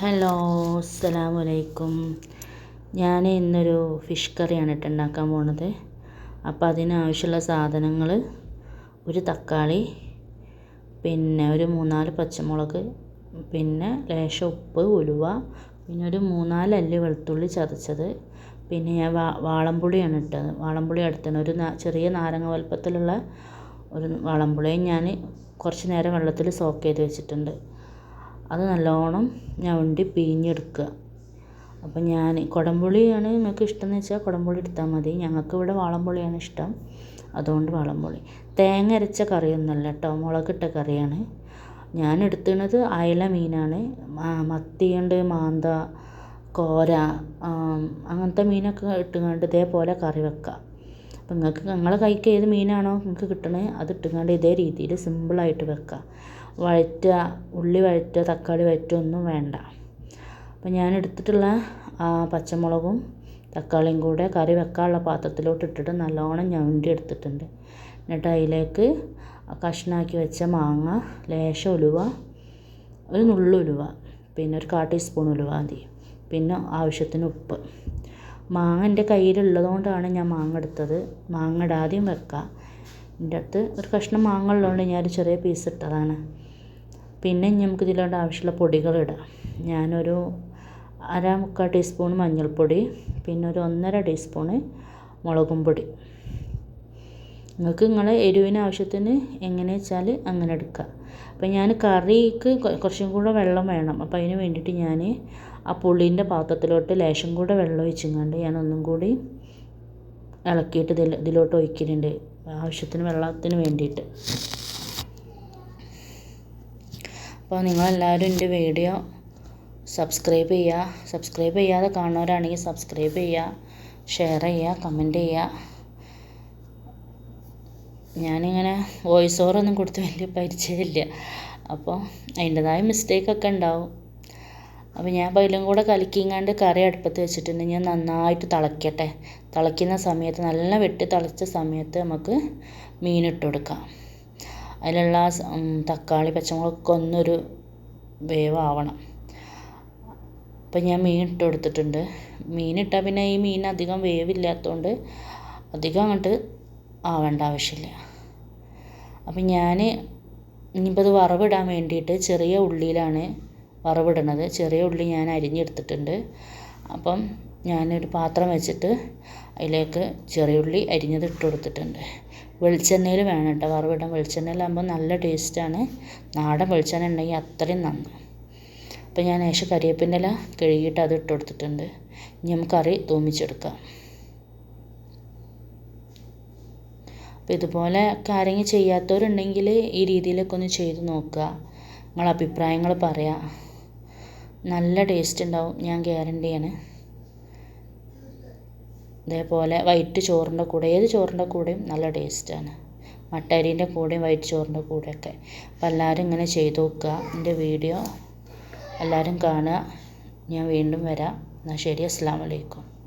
Hello അസ്സലാമലൈക്കും. ഞാൻ ഇന്നൊരു ഫിഷ് കറിയാണ് കേട്ടോ ഉണ്ടാക്കാൻ പോണത്. അപ്പോൾ അതിനാവശ്യമുള്ള സാധനങ്ങൾ ഒരു തക്കാളി പിന്നെ ഒരു മൂന്നാൽ പച്ചമുളക് പിന്നെ ലേശം ഉപ്പ് ഉലുവ പിന്നെ ഒരു മൂന്നാൽ അല്ലി വെളുത്തുള്ളി ചതച്ചത്. പിന്നെ ഞാൻ വാ വാളംപുളിയാണ് ഇട്ടത്. വാളംപുളി എടുത്തത് ഒരു ചെറിയ നാരങ്ങ വലുപ്പത്തിലുള്ള ഒരു വാളംപുളിയും ഞാൻ കുറച്ച് നേരം വെള്ളത്തിൽ സോക്ക് ചെയ്ത് വെച്ചിട്ടുണ്ട്. അത് നല്ലോണം ഞവണ്ടി പിഴിഞ്ഞെടുക്കുക. അപ്പം ഞാൻ കുടംപുളിയാണ് നിങ്ങൾക്ക് ഇഷ്ടമെന്ന് വെച്ചാൽ കുടംപുളി എടുത്താൽ മതി. ഞങ്ങൾക്ക് ഇവിടെ വാളംപുളിയാണ് ഇഷ്ടം. അതുകൊണ്ട് വാളംപുളി. തേങ്ങ അരച്ച കറിയൊന്നുമല്ല കേട്ടോ. മുളകിട്ട കറിയാണ്. ഞാൻ എടുത്തിണത് അയല മീനാണ്. മത്തിയുണ്ട് മാന്ത കോര അങ്ങനത്തെ മീനൊക്കെ ഇട്ടുകൊണ്ട് ഇതേപോലെ കറി വെക്കുക. അപ്പം നിങ്ങൾക്ക് നിങ്ങളെ കൈക്ക് ഏത് മീനാണോ നിങ്ങൾക്ക് കിട്ടണേ അത് ഇട്ടുകൊണ്ട് ഇതേ രീതിയിൽ സിമ്പിളായിട്ട് വെക്കുക. വഴറ്റുക ഉള്ളി വഴറ്റുക തക്കാളി വഴറ്റുക ഒന്നും വേണ്ട. അപ്പം ഞാൻ എടുത്തിട്ടുള്ള പച്ചമുളകും തക്കാളിയും കൂടെ കറി വെക്കാനുള്ള പാത്രത്തിലോട്ട് ഇട്ടിട്ട് നല്ലോണം ഞവണ്ടി എടുത്തിട്ടുണ്ട്. എന്നിട്ട് അതിലേക്ക് കഷ്ണാക്കി വെച്ച മാങ്ങ ലേശം ഉലുവ ഒരു നുള്ളു ഉലുവ പിന്നെ ഒരു കാ ടീസ്പൂൺ ഉലുവ മതി. പിന്നെ ആവശ്യത്തിന് ഉപ്പ്. മാങ്ങ എന്റെ കയ്യിലുള്ളത് കൊണ്ടാണ് ഞാൻ മാങ്ങ എടുത്തത്. മാങ്ങ ഇടാതെയും വെക്കാം. എന്റെ അടുത്ത് ഒരു കഷ്ണം മാങ്ങ ഉള്ളതുകൊണ്ട് ഞാൻ ചെറിയ പീസ് ഇട്ടതാണ്. പിന്നെ നമുക്ക് ഇതിലോട്ട് ആവശ്യമുള്ള പൊടികൾ ഇടാം. ഞാനൊരു അര മുക്കാൽ ടീസ്പൂൺ മഞ്ഞൾപ്പൊടി പിന്നെ ഒരു ഒന്നര ടീസ്പൂണ് മുളകും പൊടി. നിങ്ങൾക്ക് നിങ്ങളെ എരിവിന് ആവശ്യത്തിന് എങ്ങനെ വെച്ചാൽ അങ്ങനെ എടുക്കുക. അപ്പം ഞാൻ കറിക്ക് കുറച്ചും കൂടെ വെള്ളം വേണം. അപ്പം അതിന് വേണ്ടിയിട്ട് ഞാൻ ആ പുളീന്റെ പാത്രത്തിലോട്ട് ലേശം കൂടെ വെള്ളം ഒഴിച്ചങ്ങാണ്ട് ഞാൻ ഒന്നും കൂടി ഇളക്കിയിട്ട് ഇതിൽ ഇതിലോട്ട് ഒഴിക്കുന്നുണ്ട്. ആവശ്യത്തിന് വെള്ളത്തിന് വേണ്ടിയിട്ട്. അപ്പോൾ നിങ്ങളെല്ലാവരും എന്റെ വീഡിയോ സബ്സ്ക്രൈബ് ചെയ്യുക. സബ്സ്ക്രൈബ് ചെയ്യാതെ കാണുന്നവരാണെങ്കിൽ സബ്സ്ക്രൈബ് ചെയ്യുക ഷെയർ ചെയ്യുക കമന്റ് ചെയ്യുക. ഞാനിങ്ങനെ വോയിസ് ഓവറൊന്നും കൊടുത്ത് വലിയ പരിചയമില്ല. അപ്പോൾ അതിന്റെതായ മിസ്റ്റേക്കൊക്കെ ഉണ്ടാവും. അപ്പോൾ ഞാൻ പതിലും കൂടെ കലക്കിങ്ങാണ്ട് കറി അടുപ്പത്ത് വെച്ചിട്ടുണ്ട്. ഞാൻ നന്നായിട്ട് തിളയ്ക്കട്ടെ തിളയ്ക്കുന്ന സമയത്ത് നല്ല വെട്ടി തിളച്ച സമയത്ത് നമുക്ക് മീനിട്ട് കൊടുക്കാം. അതിലുള്ള തക്കാളി പച്ചമുളകൊക്കെ ഒന്നൊരു വേവാവണം. അപ്പം ഞാൻ മീൻ ഇട്ട് കൊടുത്തിട്ടുണ്ട്. മീനിട്ടാൽ പിന്നെ ഈ മീൻ അധികം വേവില്ലാത്തതുകൊണ്ട് അധികം അങ്ങോട്ട് ആവേണ്ട ആവശ്യമില്ല. അപ്പം ഞാൻ ഇനിയിപ്പോൾ അത് വറവിടാൻ വേണ്ടിയിട്ട് ചെറിയ ഉള്ളിയിലാണ് വറവിടുന്നത് ചെറിയ ഉള്ളി ഞാൻ അരിഞ്ഞെടുത്തിട്ടുണ്ട്. അപ്പം ഞാനൊരു പാത്രം വെച്ചിട്ട് അതിലേക്ക് ചെറിയ ഉള്ളി അരിഞ്ഞത് ഇട്ട് കൊടുത്തിട്ടുണ്ട്. വെളിച്ചെണ്ണയിൽ വേണം കേട്ടോ. വറവിടാൻ വെളിച്ചെണ്ണയിലാകുമ്പോൾ നല്ല ടേസ്റ്റാണ് നാടൻ വെളിച്ചെണ്ണ ഉണ്ടെങ്കിൽ അത്രയും നന്ന് അപ്പോൾ ഞാൻ ലേശം കരിവേപ്പിന്റെ ഇല കഴുകിയിട്ട് അത് ഇട്ട് കൊടുത്തിട്ടുണ്ട്. ഇനി നമുക്ക് കറി തൂമിച്ചെടുക്കാം. അപ്പോൾ ഇതുപോലെ കാര്യങ്ങൾ ചെയ്യാത്തവരുണ്ടെങ്കിൽ ഈ രീതിയിലൊക്കെ ഒന്ന് ചെയ്ത് നോക്കുക. നിങ്ങളഭിപ്രായങ്ങൾ പറയാം നല്ല ടേസ്റ്റ് ഉണ്ടാവും. ഞാൻ ഗ്യാരണ്ടിയാണ് ഇതേപോലെ വൈറ്റ് ചോറിന്റെ കൂടെ ഏത് ചോറിന്റെ കൂടെയും നല്ല ടേസ്റ്റാണ് മട്ട അരീന്റെ കൂടെയും വൈറ്റ് ചോറിന്റെ കൂടെയൊക്കെ. അപ്പം എല്ലാവരും ഇങ്ങനെ ചെയ്ത് നോക്കുക എന്റെ വീഡിയോ. എല്ലാവരും കാണുക. ഞാൻ വീണ്ടും വരാം. എന്നാൽ ശരി അസ്സാം വലൈക്കും